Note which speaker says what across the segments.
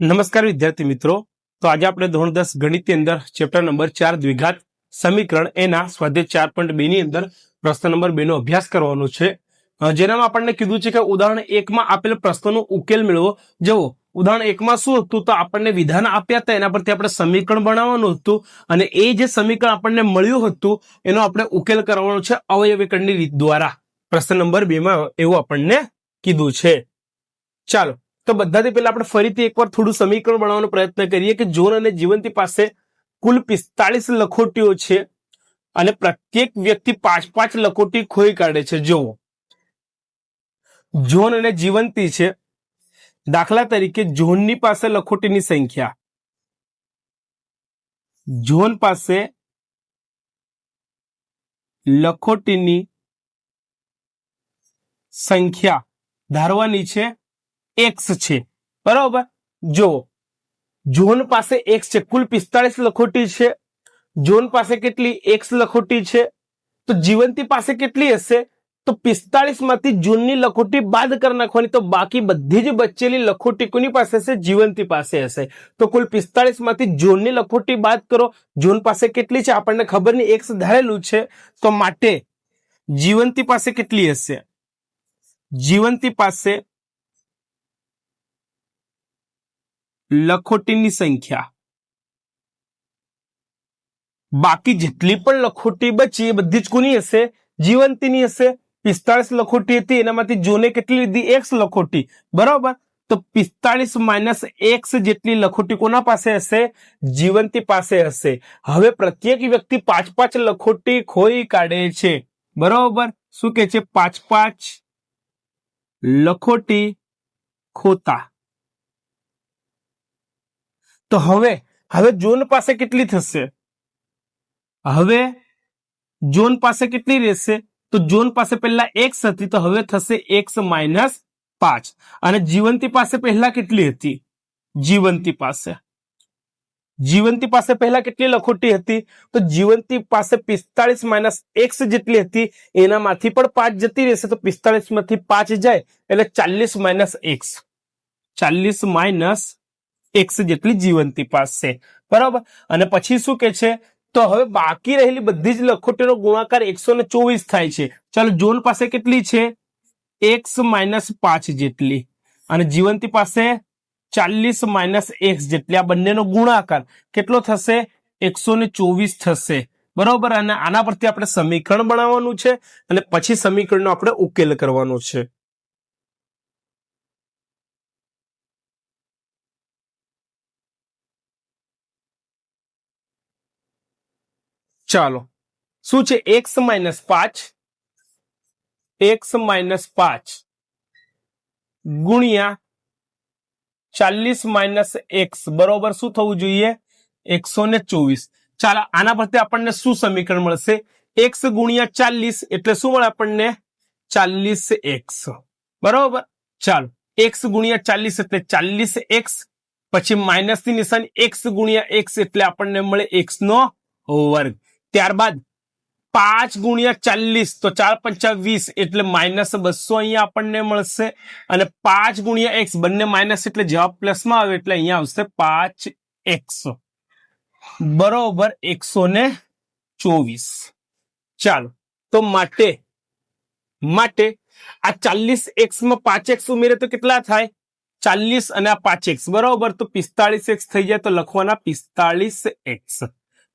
Speaker 1: નમસ્કાર વિદ્યાર્થી મિત્રો. તો આજે આપણે ધોરણ દસ ગણિતની અંદર ચેપ્ટર નંબર ચાર દ્વિઘાત સમીકરણ એના સ્વાધ્યાય ચાર પોઈન્ટ બે ની અંદર પ્રશ્ન નંબર બે નો અભ્યાસ કરવાનો છે. જેનામાં આપણને કીધું છે કે ઉદાહરણ એકમાં આપેલ પ્રશ્નનો ઉકેલ મેળવો. જવો ઉદાહરણ એકમાં શું હતું તો આપણને વિધાન આપ્યા હતા, એના પરથી આપણે સમીકરણ બનાવવાનું હતું અને એ જે સમીકરણ આપણને મળ્યું હતું, એનો આપણે ઉકેલ કરવાનો છે અવયવીકરણની રીત દ્વારા. પ્રશ્ન નંબર બે માં એવું આપણને કીધું છે. ચાલો, તો બધાથી પહેલા આપણે ફરીથી એકવાર થોડું સમીકરણ બનાવવાનો પ્રયત્ન કરીએ કે જોન અને જીવંતી પાસે કુલ પિસ્તાળીસ લખોટીઓ છે અને પ્રત્યેક વ્યક્તિ પાંચ પાંચ લખોટી ખોઈ કાઢે છે. જુઓ. જોન અને જીવંતી છે. દાખલા તરીકે જોનની પાસે લખોટીની સંખ્યા. જોન પાસે લખોટીની સંખ્યા ધારવાની છે એક્સ છે. બરાબર? જો જોન પાસે એક્સ છે, કુલ પિસ્તાળીસ લખોટી છે. જોન પાસે કેટલી એક્સ લખોટી છે? તો જીવંતી પાસે કેટલી હશે? તો પિસ્તાળીસમાંથી જૂનની લખોટી બાદ કરી નાખવાની. તો બાકી બધી જ બચેલી લખોટી કોની પાસે હશે? જીવંતી પાસે હશે. તો કુલ પિસ્તાળીસમાંથી જૂનની લખોટી બાદ કરો. જૂન પાસે કેટલી છે? આપણને ખબર નહીં. એક્સ ધારેલું છે. તો માટે જીવંતી પાસે કેટલી હશે? જીવંતી પાસે લખોટીની સંખ્યા. બાકી જેટલી પણ લખોટી બચી એ બધી જ કોની હશે. જીવંતીની હશે, પિસ્તાળીસ લખોટી હતી, એનામાંથી જોને કેટલી લીધી? એક્સ લખોટી. બરાબર? તો પિસ્તાળીસ માઇનસ એક્સ જેટલી લખોટી કોના પાસે હશે? જીવંતી પાસે હશે. હવે પ્રત્યેક વ્યક્તિ પાંચ પાંચ લખોટી ખોઈ કાઢે છે. બરાબર? શું કે છે? પાંચ પાંચ લખોટી ખોતા. તો હવે હવે જોન પાસે કેટલી થશે? હવે જોન પાસે કેટલી રહેશે? તો જોન પાસે પહેલા એક્સ હતી, તો હવે થશે એક્સ માઇનસ પાંચ. અને જીવંતી પાસે પહેલા કેટલી હતી? જીવંતી પાસે. જીવંતી પાસે પહેલા કેટલી લખોટી હતી? તો જીવંતી પાસે પિસ્તાળીસ માઇનસ એક્સ જેટલી હતી. એનામાંથી પણ પાંચ જતી રહેશે, તો પિસ્તાળીસમાંથી પાંચ જાય, એટલે ચાલીસ માઇનસ એક્સ. ચાલીસ માઇનસ એક્સ જેટલી જીવંતી પાસે. બરાબર? અને પછી શું કે છે? તો હવે બાકી રહેલી બધી જ લખોટીનો ગુણાકાર એકસો ને ચોવીસ થાય છે. ચાલો, જોન પાસે કેટલી છે? એક્સ માઇનસ પાંચ જેટલી. અને જીવંતી પાસે ચાલીસ માઇનસ એક્સ જેટલી આ બંનેનો ગુણાકાર કેટલો થશે? એકસો ચોવીસ થશે. બરોબર? અને આના પરથી આપણે સમીકરણ બનાવવાનું છે અને પછી સમીકરણનો આપણે ઉકેલ કરવાનો છે. ચાલો. શું છે? એક્સ માઇનસ પાંચ. એક્સ માઇનસ પાંચ ગુણ્યા ચાલીસ માઇનસ એક્સ, બરોબર શું થવું જોઈએ? એકસો ને ચોવીસ. ચાલો, આના પરથી આપણને શું સમીકરણ મળશે? એક્સ ગુણ્યા ચાલીસ એટલે શું મળે આપણને? ચાલીસ એક્સ. બરોબર? ચાલો, એક્સ ગુણ્યા ચાલીસ એટલે ચાલીસ એક્સ, પછી માઇનસની નિશાની એક્સ ગુણ્યા એક્સ એટલે આપણને મળે એક્સ નો વર્ગ. ત્યારબાદ પાંચ ગુણ્યા ચાલીસ. તો ચાર પંચા વીસ એટલે માઇનસ બસો અહીંયા આપણને મળશે. અને પાંચ ગુણ્યા એક્સ, બંને માઇનસ એટલે જવાબ પ્લસમાં આવે એટલે અહીંયા આવશે પાંચ એકસો. બરોબર એકસો ને ચોવીસ. ચાલો, તો માટે માટે આ ચાલીસ એક્સમાં પાંચ એક્સ ઉમેરે તો કેટલા થાય? ચાલીસ અને આ પાંચ એક્સ. બરોબર, તો પિસ્તાળીસ એક્સ થઈ જાય તો લખવાના પિસ્તાળીસ એક્સ.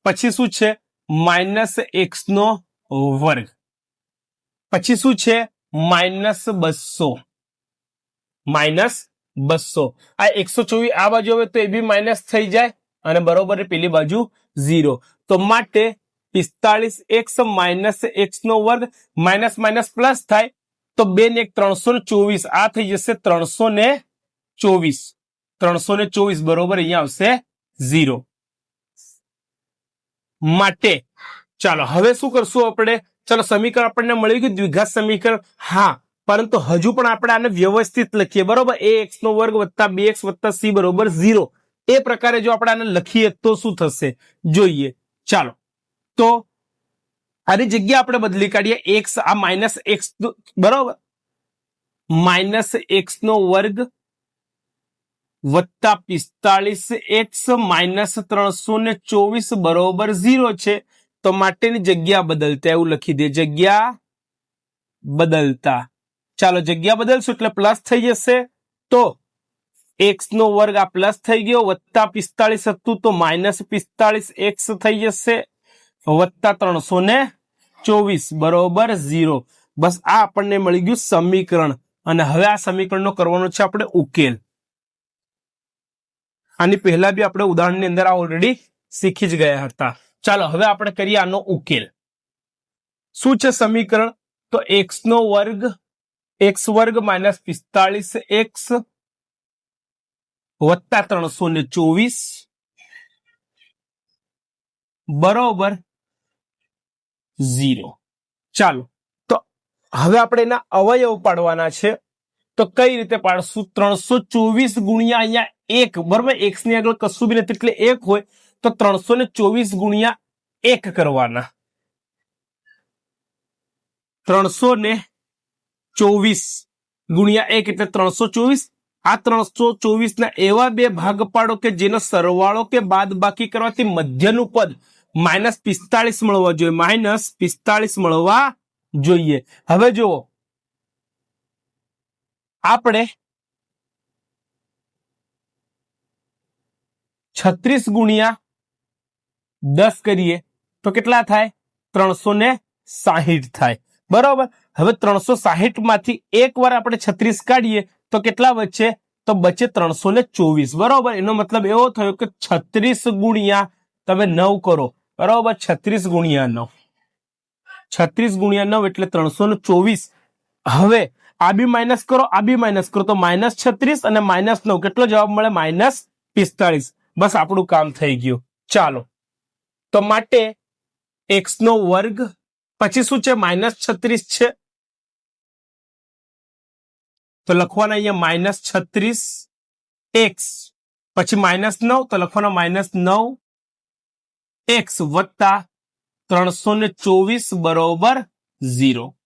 Speaker 1: પછી શું છે? માઇનસ એક્સ નો વર્ગ. પછી શું છે? માઇનસ બસો. માઇનસ બસો. આ એકસો ચોવીસ આ બાજુ હવે તો એ બી માઇનસ થઈ જાય અને બરોબર પેલી બાજુ ઝીરો. તો માટે પિસ્તાળીસ એક્સ માઇનસ એક્સ નો વર્ગ માઇનસ માઇનસ પ્લસ થાય તો બે ને એક ત્રણસો ને ચોવીસ. આ થઈ જશે ત્રણસો ને ચોવીસ. ત્રણસો ને ચોવીસ બરોબર અહીંયા આવશે ઝીરો. માટે. ચાલો, હવે શું કરશું આપણે? ચાલો, સમીકરણ આપણને મળ્યું કે દ્વિઘાત સમીકરણ? હા, પરંતુ હજુ પણ આપણે આને વ્યવસ્થિત લખીએ. બરોબર? એ એક્સ નો વર્ગ વત્તા બે એક્સ વત્તા સી બરોબર ઝીરો એ પ્રકારે જો આપણે આને લખીએ તો શું થશે? જોઈએ. ચાલો. તો આની જગ્યા આપણે બદલી કાઢીએ. એક્સ આ માઇનસ એક્સ બરોબર? માઇનસ એક્સ નો વર્ગ વત્તા પિસ્તાળીસ એક્સ માઇનસ ત્રણસો ને ચોવીસ બરોબર ઝીરો છે. તો માટેની જગ્યા બદલતા એવું લખી દે. જગ્યા બદલતા. ચાલો જગ્યા બદલશું એટલે પ્લસ થઈ જશે. તો એક્સ નો વર્ગ આ પ્લસ થઈ ગયો. વત્તા પિસ્તાળીસ હતું તો માઇનસ પિસ્તાળીસ એક્સ થઈ જશે. વત્તા ત્રણસો ને ચોવીસ બરોબર ઝીરો. બસ આ આપણને મળી ગયું સમીકરણ. અને હવે આ સમીકરણનો કરવાનો છે આપણે ઉકેલ. આની પહેલા બી આપણે ઉદાહરણની અંદર આ ઓલરેડી શીખી જ ગયા હતા. ચાલો, હવે આપણે કરીએ આનો ઉકેલ. શું છે સમીકરણ? તો એક્સ નો વર્ગ એક્સ વર્ગ માઇનસ પિસ્તાળીસ એક્સ વત્તા ત્રણસો ને ચોવીસ બરોબર ઝીરો. ચાલો, તો હવે આપણે એના અવયવ પાડવાના છે. તો કઈ રીતે પાડશું? ત્રણસો ચોવીસ ગુણ્યા અહીંયા એક બરોબર એક્સની આગળ કશું બી નથી, એટલે એક હોય તો ત્રણસો ને ચોવીસ ગુણ્યા એક કરવાના. ત્રણસો ને ચોવીસ ગુણ્યા એક, એટલે ત્રણસો ચોવીસ. આ ત્રણસો ચોવીસ ના એવા બે ભાગ પાડો કે જેનો સરવાળો કે બાદ બાકી કરવાથી મધ્યનું પદ માઇનસ પિસ્તાળીસ મળવા જોઈએ. માઇનસ પિસ્તાળીસ મળવા જોઈએ. હવે જુઓ. આપણે છત્રીસ ગુણ્યા દસ કરીએ તો કેટલા થાય? ત્રણસો ને સાહીઠ થાય. બરોબર? હવે ત્રણસો સાહીઠમાંથી એક વાર આપણે છત્રીસ કાઢીએ તો કેટલા વચ્ચે તો બચે ત્રણસો ને ચોવીસ. બરોબર? એનો મતલબ એવો થયો કે છત્રીસ ગુણ્યા તમે નવ કરો. બરોબર? છત્રીસ ગુણ્યા નવ. છત્રીસ ગુણ્યા નવ એટલે ત્રણસો ને ચોવીસ. હવે આ બી માઇનસ કરો, આ બી માઇનસ કરો. તો માઇનસ છત્રીસ અને માઇનસ નવ. કેટલો જવાબ મળે? માઇનસ પિસ્તાળીસ. બસ આપણું કામ થઈ ગયું. ચાલો. તો માટે એક્સ નો વર્ગ પછી શું છે? માઇનસ છત્રીસ છે. તો લખવાના અહીંયા માઇનસ છત્રીસ એક્સ પછી માઇનસ નવ, તો લખવાના માઇનસ નવ એક્સ વત્તા ત્રણસો ને ચોવીસ બરોબર ઝીરો.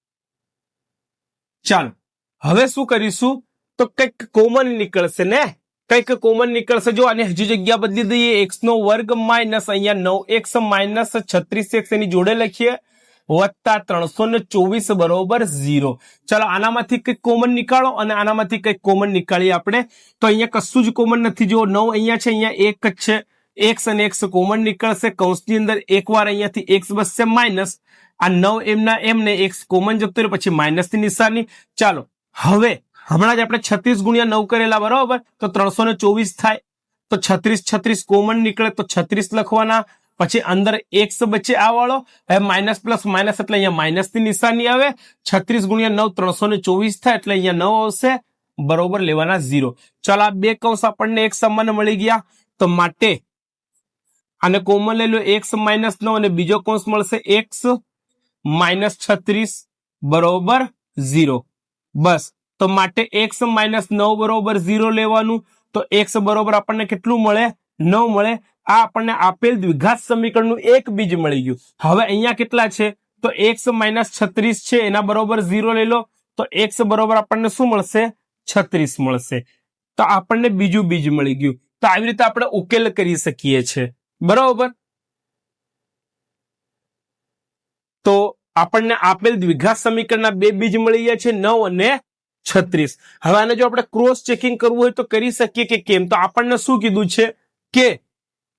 Speaker 1: ચાલો. હવે શું કરીશું? તો કંઈક કોમન નીકળશે ને? કંઈક કોમન નીકળશે. જો આને હજી જગ્યા બદલી દઈએ એક્સ નો વર્ગ માઇનસ અહીંયા નવ એક્સ માઇનસ છત્રીસ એક્સ એની જોડે લખીએ, વત્તા ત્રણસો ને ચોવીસ બરોબર ઝીરો. ચાલો, આનામાંથી કંઈક કોમન નીકાળો અને આનામાંથી કંઈક કોમન નીકાળીએ આપણે. તો અહીંયા કશું જ કોમન નથી. જો નવ અહીંયા છે, અહીંયા એક જ છે. એક્સ અને એક્સ કોમન નીકળશે. કૌંસની અંદર એક વાર અહીંયાથી એક્સ બસશે માઇનસ. આ નવ એમના એમને એક્સ કોમન જતો રહ્યો, પછી માઇનસની નિશાની. ચાલો, હવે હમણાં જ આપણે છત્રીસ ગુણ્યા નવ કરેલા, બરોબર? તો ત્રણસો ને ચોવીસ થાય. તો છત્રીસ છત્રીસ કોમન નીકળે તો છત્રીસ લખવાના. પછી અંદર એક્સ બચે આ વાળો. હવે માઇનસ પ્લસ માઇનસ એટલે અહીંયા માઇનસની નિશાની આવે. છત્રીસ ગુણ્યા નવ, ત્રણસો ને ચોવીસ થાય એટલે અહીંયા નવ આવશે. બરોબર, લેવાના ઝીરો. ચાલો, આ બે કૌશ આપણને એક સમાન મળી ગયા. તો માટે આને કોમન લઈ લો, એક્સ માઇનસ નવ અને બીજો કૌંસ મળશે એક્સ માઇનસ છત્રીસ. બરોબર, ઝીરો. બસ. તો માટે એક્સ માઇનસ નવ બરોબર ઝીરો લેવાનું. તો એક્સ બરોબર આપણને કેટલું મળે? નવ મળે. આ આપણને આપેલ દ્વિઘાત સમીકરણનું એક બીજ મળી ગયું. હવે અહીંયા કેટલા છે? તો એક્સ માઇનસ છત્રીસ છે, એના બરોબર ઝીરો લઈ લો. તો એક્સ બરોબર આપણને શું મળશે? છત્રીસ મળશે. તો આપણને બીજું બીજ મળી ગયું. તો આવી રીતે આપણે ઉકેલ કરી શકીએ છીએ બરોબર? તો આપણને આપેલ દ્વિઘાત સમીકરણના બે બીજ મળી ગયા છે, નવ અને છત્રીસ. હવે આને જો આપણે ક્રોસ ચેકિંગ કરવું હોય તો કરી શકીએ કે કેમ? તો આપણને શું કીધું છે? કે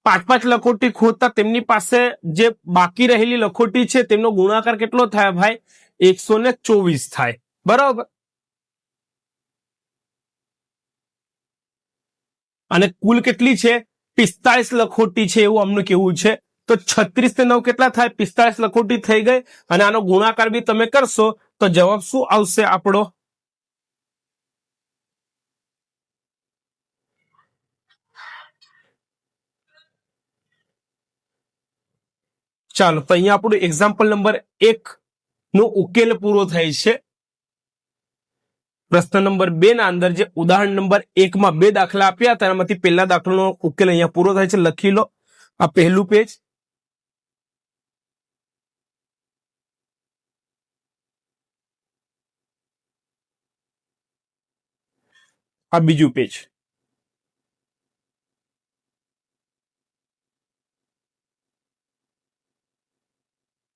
Speaker 1: પાંચ પાંચ લખોટી ખોદતા તેમની પાસે જે બાકી રહેલી લખોટી છે, તેમનો ગુણાકાર કેટલો થાય ભાઈ? એકસો ને ચોવીસ થાય. બરાબર? અને કુલ કેટલી છે? પિસ્તાળીસ લખોટી છે એવું અમને કેવું છે. તો છત્રીસ ને નવ કેટલા થાય? પિસ્તાળીસ લખોટી થઈ ગઈ. અને આનો ગુણાકાર બી તમે કરશો તો જવાબ શું આવશે આપણો? ચાલો, તો અહીંયા આપણું એક્ઝામ્પલ નંબર એક નો ઉકેલ પૂરો થાય છે. પ્રશ્ન નંબર બે ના અંદર જે ઉદાહરણ નંબર એક માં બે દાખલા આપ્યા હતા એમાંથી પહેલા દાખલાનો ઉકેલ અહીંયા પૂરો થાય છે. લખી લો આ પહેલું પેજ આ બીજું પેજ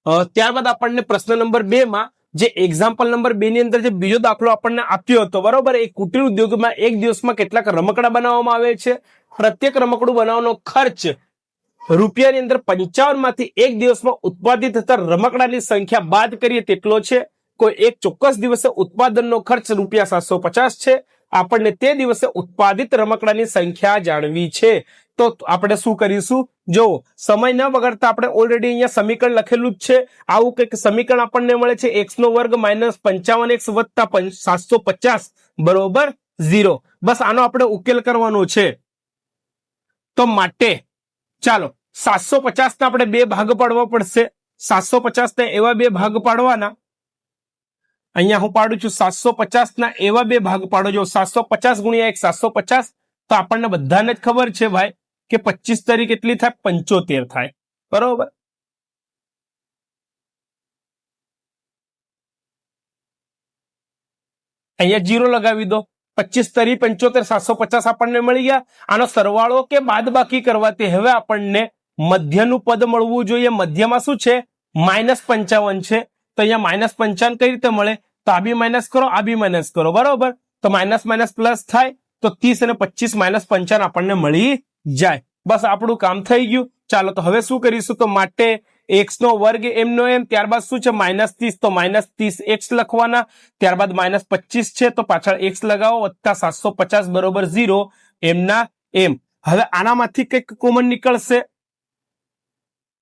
Speaker 1: ત્યારબાદ આપણને પ્રશ્ન નંબર બે માં જે એક્ઝામ્પલ નંબર બે ની અંદર જે બીજો દાખલો આપણને આપ્યો હતો, બરોબર? એ કુટીર ઉદ્યોગમાં એક દિવસમાં કેટલાક રમકડા બનાવવામાં આવે છે. પ્રત્યેક રમકડું બનાવવાનો ખર્ચ રૂપિયાની અંદર પંચાવનમાંથી એક દિવસમાં ઉત્પાદિત થતા રમકડાની સંખ્યા બાદ કરીએ તેટલો છે. કોઈ એક ચોક્કસ દિવસે ઉત્પાદનનો ખર્ચ રૂપિયા સાતસો પચાસ છે. આપણને તે દિવસે ઉત્પાદિત રમકડાની સંખ્યા જાણવી છે. તો આપણે શું કરીશું? જો સમય ન વગરતા આપણે ઓલરેડી અહીંયા સમીકરણ લખેલું જ છે. આવું કંઈક સમીકરણ આપણને મળે છે. એક્સ નો વર્ગ માઇનસ પંચાવન એક્સ વત્તા સાતસો પચાસ, બરોબર? ઝીરો બસ આનો આપણે ઉકેલ કરવાનો છે. તો માટે, ચાલો, સાતસો પચાસના આપણે બે ભાગ પાડવા પડશે. સાતસો પચાસ ને એવા બે ભાગ પાડવાના અહીંયા હું પાડું છું સાતસો પચાસના એવા બે ભાગ પાડો. જો સાતસો પચાસ ગુણ્યા એક સાતસો પચાસ, તો આપણને બધાને જ ખબર છે ભાઈ કે પચીસ તારીખ કેટલી થાય, પંચોતેર થાય. બરોબર? અહીંયા જીરો લગાવી દો. પચીસ તરી પંચોતેર, સાતસો પચાસ આપણને મળી ગયા. આનો સરવાળો કે બાદ બાકી કરવાથી હવે આપણને મધ્યનું પદ મળવું જોઈએ. મધ્યમાં શું છે? માઇનસ પંચાવન છે. તો અહીંયા માઇનસ પંચાવન કઈ રીતે મળે? તો આ બી માઇનસ કરો, આ બી માઇનસ કરો, બરોબર? તો માઇનસ માઇનસ પ્લસ થાય, તો ત્રીસ અને પચીસ માઇનસ પંચાવન આપણને મળી જાય. બસ આપણું કામ થઈ ગયું. ચાલો તો હવે શું કરીશું? તો માટે એક્સ નો વર્ગ એમનો એમ ત્યારબાદ શું છે? માઇનસ ત્રીસ, તો માઇનસ ત્રીસ એક્સ લખવાના. ત્યારબાદ માઇનસ પચીસ છે, તો પાછળ એક્સ લગાવો, વત્તા સાતસો પચાસ બરોબર ઝીરો એમના એમ હવે આનામાંથી કંઈક કોમન નીકળશે.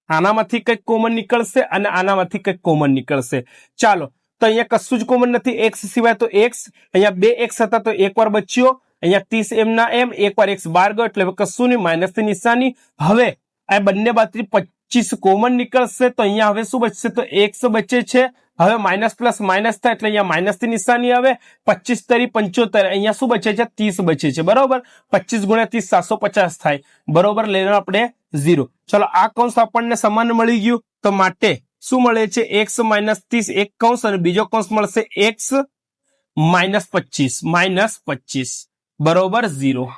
Speaker 1: આનામાંથી કંઈક કોમન નીકળશે અને આનામાંથી કંઈક કોમન નીકળશે. ચાલો તો અહીંયા કશું જ કોમન નથી. એક્સ સિવાય તો એક્સ અહીંયા બે એક્સ હતા તો એક વાર બચ્યો, અહીંયા ત્રીસ એમ ના એમ એક વાર એક્સ બાર ગયો, એટલે કશું નહીં માઇનસની નિશાની. હવે આ બંને બાતરી પચીસ કોમન નીકળશે, તો અહીંયા હવે શું બચશે? તો એક્સ બચે છે. હવે માઇનસ પ્લસ માઇનસ થાય, એટલે અહીંયા માઇનસની નિશાની આવે. પચીસ તરી પંચોતેર, અહીંયા શું બચે છે? ત્રીસ બચે છે. બરોબર? પચીસ ગુણ્યા ત્રીસ, સાતસો પચાસ થાય. બરોબર? લઈને આપણે ઝીરો ચલો, આ કૌંસ આપણને સમાન મળી ગયું. તો માટે શું મળે છે? એક્સ માઇનસ ત્રીસ એક કૌંસ અને બીજો કૌંસ મળશે એક્સ માઇનસ પચીસ માઇનસ પચીસ. બરોબર, ઝીરો.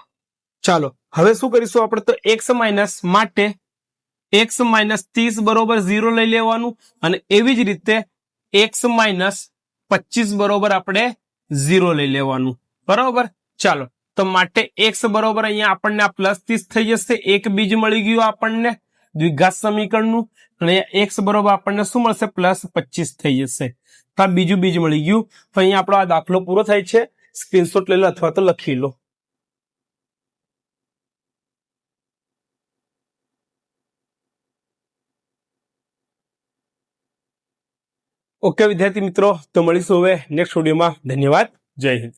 Speaker 1: ચાલો, હવે શું કરીશું આપણે? તો એક્સ માઇનસ માટે એક્સ માઇનસ ત્રીસ બરોબર ઝીરો લઈ લેવાનું, અને એવી જ રીતે એક્સ માઇનસ પચીસ બરોબર આપણે ઝીરો લઈ લેવાનું. બરોબર? ચાલો, તો માટે એક્સ બરોબર અહીંયા આપણને આ પ્લસ ત્રીસ થઈ જશે. એક બીજ મળી ગયું આપણને. દ્વિઘાત સમીકરણનું. અને એક્સ બરોબર આપણને શું મળશે? પ્લસ પચીસ થઈ જશે. તો આ બીજું બીજ મળી ગયું. તો અહીંયા આપણો આ દાખલો પૂરો થાય છે. સ્ક્રીનશોટ લઈ લો અથવા તો લખી લો. ઓકે, વિદ્યાર્થી મિત્રો, તો મળીશું હવે નેક્સ્ટ વિડીયોમાં ધન્યવાદ. જય હિન્દ.